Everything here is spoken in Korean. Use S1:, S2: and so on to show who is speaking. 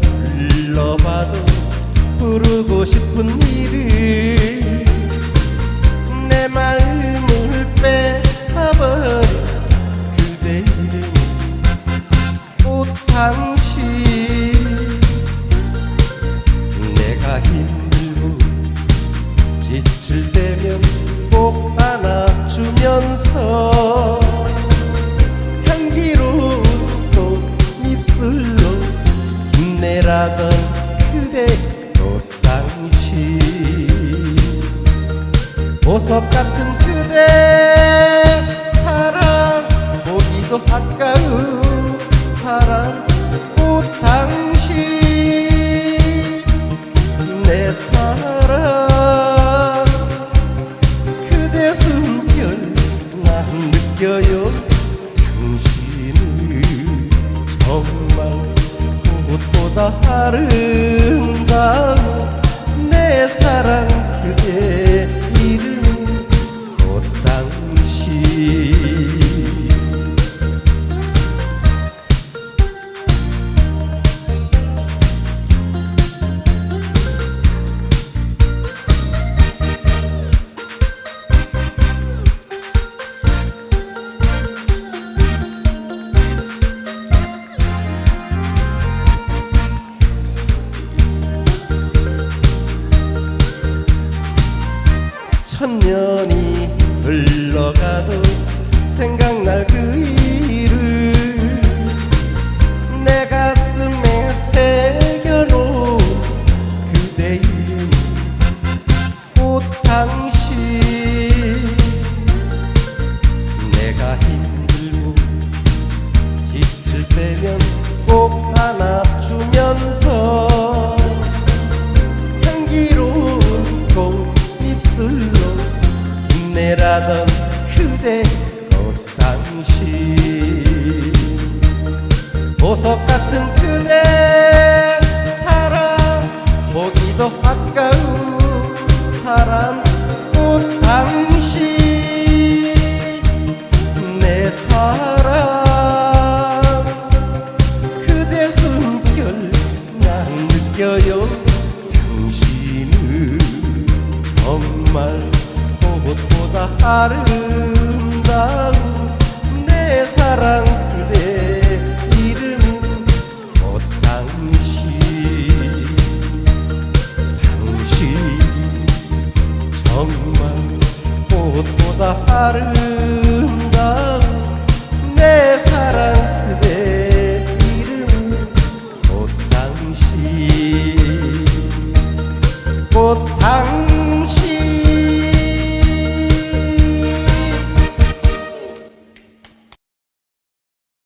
S1: 불러봐도 부르고 싶은 이름 내 마음을 뺏어버린 그대 이름 꽃당신 내가 힘들고 지칠 때면 꼭 안아주면서 힘내라던 그대 꽃당신 보석 같은 그대 사랑 보기도 아까운 사랑 꽃 당신 내 사랑 그대 숨결 난 느껴요 보다 아름다운 내 사랑 그대 이름 꽃당 천년이 흘러가도 생각날 그 이름 내 가슴에 새겨놓은 그대 이름 꽃당 힘내라던 그대 꽃당신. 보석 같은 그대 사랑 보기도 아까운 사랑 꽃당신. 내 사랑 그대 숨결 난 느껴요. 당신은 정말 아름다운 내 사랑 그대 이름 꽃당신 당신 정말 꽃보다 아름다운